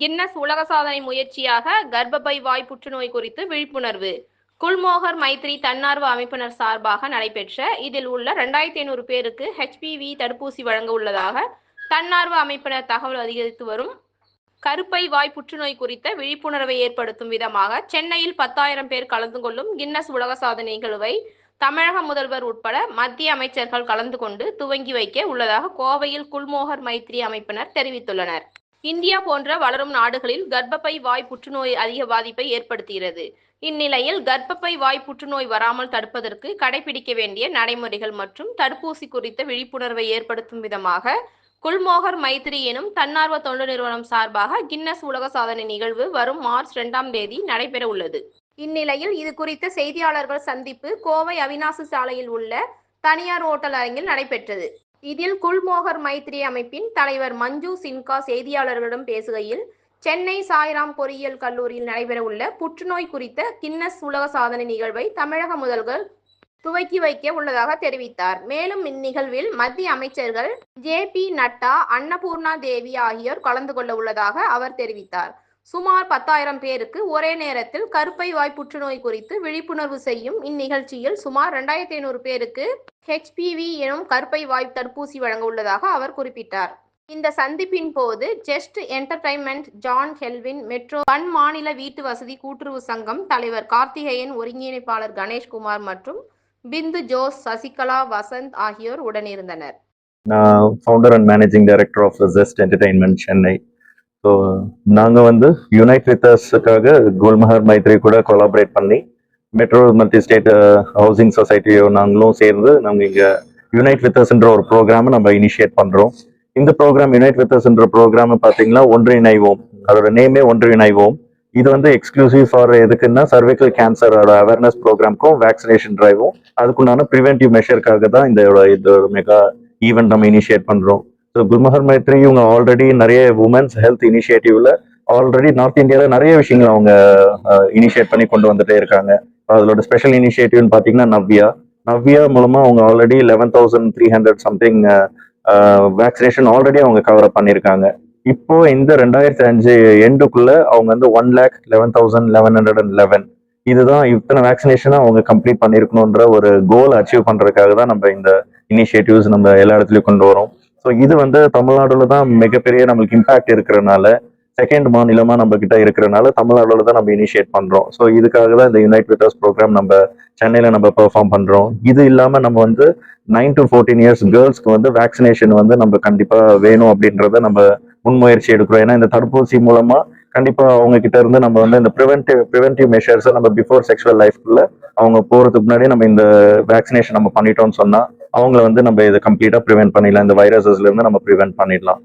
Guinness உலக சாதனை முயற்சியாக கர்ப்பப்பை வாய் புற்றுநோய் குறித்து விழிப்புணர்வு. குல்மோகர் மைத்ரி தன்னார்வ அமைப்பினர் சார்பாக நடைபெற்ற இதில் உள்ள ரெண்டாயிரத்தி ஐநூறு பேருக்கு ஹெச்பிவி தடுப்பூசி வழங்க உள்ளதாக தன்னார்வ அமைப்பினர் தகவல் அதிகரித்து வரும். கருப்பை வாய் புற்றுநோய் குறித்த விழிப்புணர்வை ஏற்படுத்தும் விதமாக சென்னையில் பத்தாயிரம் பேர் கலந்து கொள்ளும் கின்னஸ் உலக சாதனை நிகழ்வை தமிழக முதல்வர் உட்பட மத்திய அமைச்சர்கள் கலந்து கொண்டு துவங்கி வைக்க உள்ளதாக கோவையில் குல்மோகர் மைத்ரி அமைப்பினர் தெரிவித்துள்ளனர். இந்தியா போன்ற வளரும் நாடுகளில் கர்ப்பப்பை வாய் புற்றுநோய் அதிக பாதிப்பை ஏற்படுத்துகிறது. இந்நிலையில் கர்ப்பப்பை வாய் புற்றுநோய் வராமல் தடுப்பதற்கு கடைபிடிக்க வேண்டிய நடைமுறைகள் மற்றும் தடுப்பூசி குறித்த விழிப்புணர்வை ஏற்படுத்தும் விதமாக குல்மோகர் மைத்ரி எனும் தன்னார்வ தொண்டு நிறுவனம் சார்பாக கின்னஸ் உலக சாதனை நிகழ்வு வரும் மார்ச் இரண்டாம் தேதி நடைபெற உள்ளது. இந்நிலையில் இது குறித்த செய்தியாளர்கள் சந்திப்பு கோவை அவினாசி சாலையில் உள்ள தனியார் ஓட்டல் அரங்கில் நடைபெற்றது. இதில் குல்மோகர் மைத்ரி அமைப்பின் தலைவர் மஞ்சு சின்கா செய்தியாளர்களிடம் பேசுகையில் சென்னை சாய்ராம் பொறியியல் கல்லூரியில் நடைபெறவுள்ள புற்றுநோய் குறித்த கின்னஸ் உலக சாதனை நிகழ்வை தமிழக முதல்வர் துவக்கி வைக்க உள்ளதாக தெரிவித்தார். மேலும் இந்நிகழ்வில் மத்திய அமைச்சர்கள் ஜே பி நட்டா அன்னபூர்ணா தேவி ஆகியோர் கலந்து கொள்ள உள்ளதாக அவர் தெரிவித்தார். சுமார் பத்தாயிரம் பேருக்கு ஒரே நேரத்தில் கருப்பை வாய் புற்றுநோய் குறித்து விழிப்புணர்வு செய்யும் இந்நிகழ்ச்சியில் சுமார் இரண்டாயிரத்தி ஐநூறு பேருக்கு ஹெச்பிவி எனும் கருப்பை வாய் தடுப்பூசி வழங்க உள்ளதாக அவர் குறிப்பிட்டார். இந்த சந்திப்பின் போது Jest Entertainment John Helvin metro பன் மாநில வீட்டு வசதி கூட்டுறவு சங்கம் தலைவர் கார்த்திகேயன் ஒருங்கிணைப்பாளர் கணேஷ்குமார் மற்றும் பிந்து ஜோஸ் சசிகலா வசந்த் ஆகியோர் உடனிருந்தனர். நான் founder and managing director of Jest Entertainment Chennai so நாங்கள் வந்து யுனைட் வித்தர்ஸுக்காக குல்மஹர் மைத்ரி கூட கொலாபரேட் பண்ணி மெட்ரோ மல்டி ஸ்டேட் ஹவுசிங் சொசைட்டியோ நாங்களும் சேர்ந்து நாங்கள் இங்கே யுனைட் வித்தர்ஸ்ன்ற ஒரு ப்ரோக்ராமை நம்ம இனிஷியேட் பண்ணுறோம் இந்த ப்ரோக்ராம் யுனைட் வித்தர்ஸ்ன்ற ப்ரோக்ராம் பார்த்தீங்கன்னா ஒன்றிணைவோம். அதோட நேமே ஒன்றிணைவோம். இது வந்து எக்ஸ்க்ளூசிவ் ஃபார் எதுக்குன்னா சர்வைக்கல் கேன்சரோட அவேர்னஸ் ப்ரோக்ராம்க்கும் வேக்சினேஷன் ட்ரைவும் அதுக்குண்டான ப்ரிவென்டிவ் மெஷருக்காக தான் இந்த இது மெகா ஈவெண்ட் நம்ம இனிஷியேட் பண்ணுறோம் ஸோ குல்மஹர் மைத்ரி இவங்க ஆல்ரெடி நிறைய உமன்ஸ் ஹெல்த் இனிஷியேட்டிவ்ல ஆல்ரெடி நார்த் இந்தியாவில் நிறைய விஷயங்கள் அவங்க இனிஷியேட் பண்ணி கொண்டு வந்துட்டே இருக்காங்க. அதோட ஸ்பெஷல் இனிஷியேட்டிவ்னு பார்த்தீங்கன்னா நவ்யா. நவ்யா மூலமா அவங்க already eleven thousand three hundred something vaccination already அவங்க கவர் அப் பண்ணியிருக்காங்க. இப்போ இந்த ரெண்டாயிரத்தி அஞ்சு எண்டுக்குள்ள அவங்க வந்து one lakh eleven thousand eleven hundred and eleven இதுதான் இத்தனை வேக்சினேஷனை அவங்க கம்ப்ளீட் பண்ணியிருக்கணுன்ற ஒரு கோல் அச்சீவ் பண்ணுறதுக்காக தான் நம்ம இந்த இனிஷியேட்டிவ்ஸ் நம்ம எல்லா இடத்துலையும் கொண்டு வரோம். ஸோ இது வந்து தமிழ்நாடுல தான் மிகப்பெரிய நம்மளுக்கு இம்பாக்ட் இருக்கிறனால செகண்ட் மாநிலமா நம்ம கிட்ட இருக்கிறனால தமிழ்நாடுல தான் நம்ம இனிஷியேட் பண்றோம். ஸோ இதுக்காக தான் இந்த யுனைட் விட்டர்ஸ் ப்ரோக்ராம் நம்ம சென்னையில நம்ம பெர்ஃபார்ம் பண்றோம். இது இல்லாம நம்ம வந்து நைன் டு ஃபோர்டீன் இயர்ஸ் கேர்ள்ஸ்க்கு வந்து வேக்சினேஷன் வந்து நம்ம கண்டிப்பா வேணும் அப்படின்றத நம்ம முன்முயற்சி எடுக்கிறோம். ஏன்னா இந்த தடுப்பூசி மூலமா கண்டிப்பா அவங்க கிட்ட இருந்து நம்ம வந்து இந்த ப்ரிவென்டிவ் ப்ரிவென்டிவ் மெஷர்ஸை நம்ம பிஃபோர் செக்ஷுவல் லைஃப்குள்ள அவங்க போறதுக்கு முன்னாடி நம்ம இந்த வேக்சினேஷன் நம்ம பண்ணிட்டோம்னு சொன்னா அவங்கள வந்து நம்ம இதை கம்ப்ளீட்டா ப்ரிவென்ட் பண்ணிடலாம். இந்த வைரஸஸ்ல இருந்து நம்ம ப்ரிவென்ட் பண்ணிடலாம்.